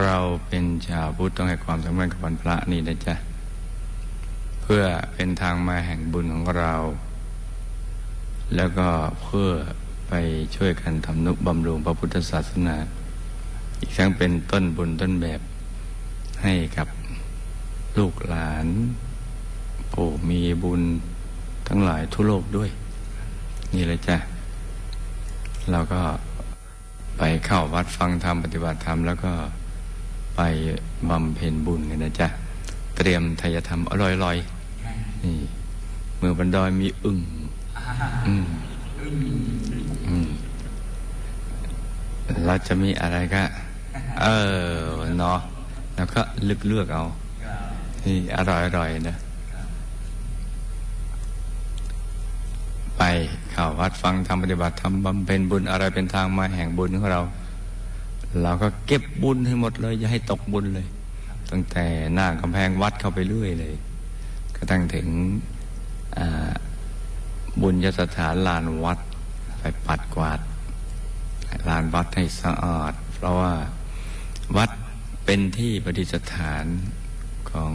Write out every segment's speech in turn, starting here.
เราเป็นชาวพุทธต้องให้ความสำคัญกับวันพระนี่นะจ๊ะ เพื่อเป็นทางมาแห่งบุญของเรา แล้วก็เพื่อไปช่วยกันทำนุบำรุงพระพุทธศาสนา อีกทั้งเป็นต้นบุญต้นแบบให้กับลูกหลานผู้มีบุญทั้งหลายทั่วโลกด้วย นี่เลยจ้ะเราก็ไปเข้าวัดฟังธรรมปฏิบัติธรรมแล้วก็ ไปบำเพ็ญบุญกันนะจ๊ะ เตรียมทายธรรมอร่อยๆนี่เมืองบันดอยมีอึ่งอืมอืมเราจะมีอะไรก็ เออเนาะแล้วก็เลือกเลือกเอานี่อร่อยอร่อยๆนะ ไปเข้าวัดฟังธรรมปฏิบัติธรรมบำเพ็ญบุญอะไรเป็นทางมาแห่งบุญของเรา เราก็เก็บบุญให้หมดเลยอย่าให้ตกบุญเลย ตั้งแต่หน้ากำแพงวัดเข้าไปเรื่อยเลยกระทั่งถึงบุญยสถานลานวัด ไปปัดกวาดลานวัดให้สะอาด เพราะว่าวัดเป็นที่ประดิษฐานของ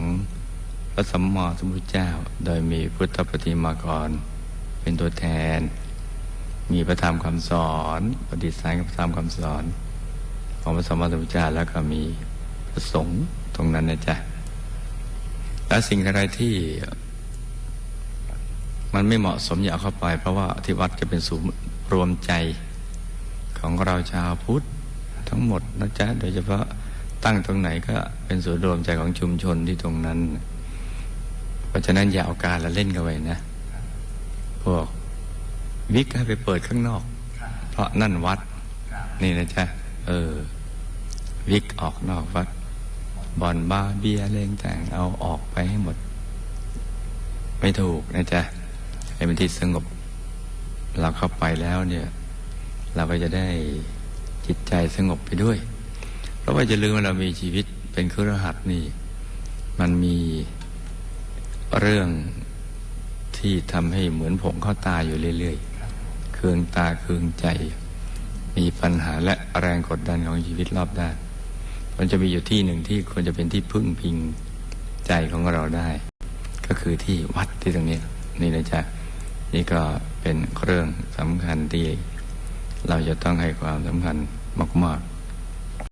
พระสัมมาสัมพุทธเจ้า โดยมีพุทธปฏิมากร เป็นตัวแทน มีพระธรรมคำสอน ปฏิสัยกับพระธรรมคำสอน ของพระสมมาสัมพุทธเจ้าแล้วก็มีพระสงฆ์ตรงนั้นนะจ๊ะและสิ่งอะไรที่มันไม่เหมาะสมอย่าเอาเข้าไป เพราะว่าที่วัดจะเป็นศูนย์รวมใจของเราชาวพุทธทั้งหมดนะจ๊ะโดยเฉพาะตั้งตรงไหนก็เป็นศูนย์รวมใจของชุมชนที่ตรงนั้น เพราะฉะนั้นอย่าเอาการละเล่นกันไว้นะพวกวิกให้ไปเปิดข้างนอก เพราะนั่นวัดนี่นะจ๊ะ เออ วิกออกนอกวัดบอลบาเบียร์อะไรต่งเอาออกไปให้หมด ไม่ถูกนะจ๊ะให้เป็นที่สงบ เราเข้าไปแล้วเนี่ย เราก็จะได้จิตใจสงบไปด้วย เพราะว่าจะลืมว่าเรามีชีวิตเป็นครหัสนี่ มันมีเรื่องที่ทำให้เหมือนผงเข้าตาอยู่เรื่อยๆ เคืองตาเคืองใจ มีปัญหาและแรงกดดันของชีวิตรอบด้านมันจะมีอยู่ที่หนึ่งที่ควรจะเป็นที่พึ่งพิงใจของเราได้ ก็คือที่วัดที่ตรงนี้นี่นะจ๊ะนี่ก็เป็นเรื่องสำคัญที่เราจะต้องให้ความสำคัญมาก ๆ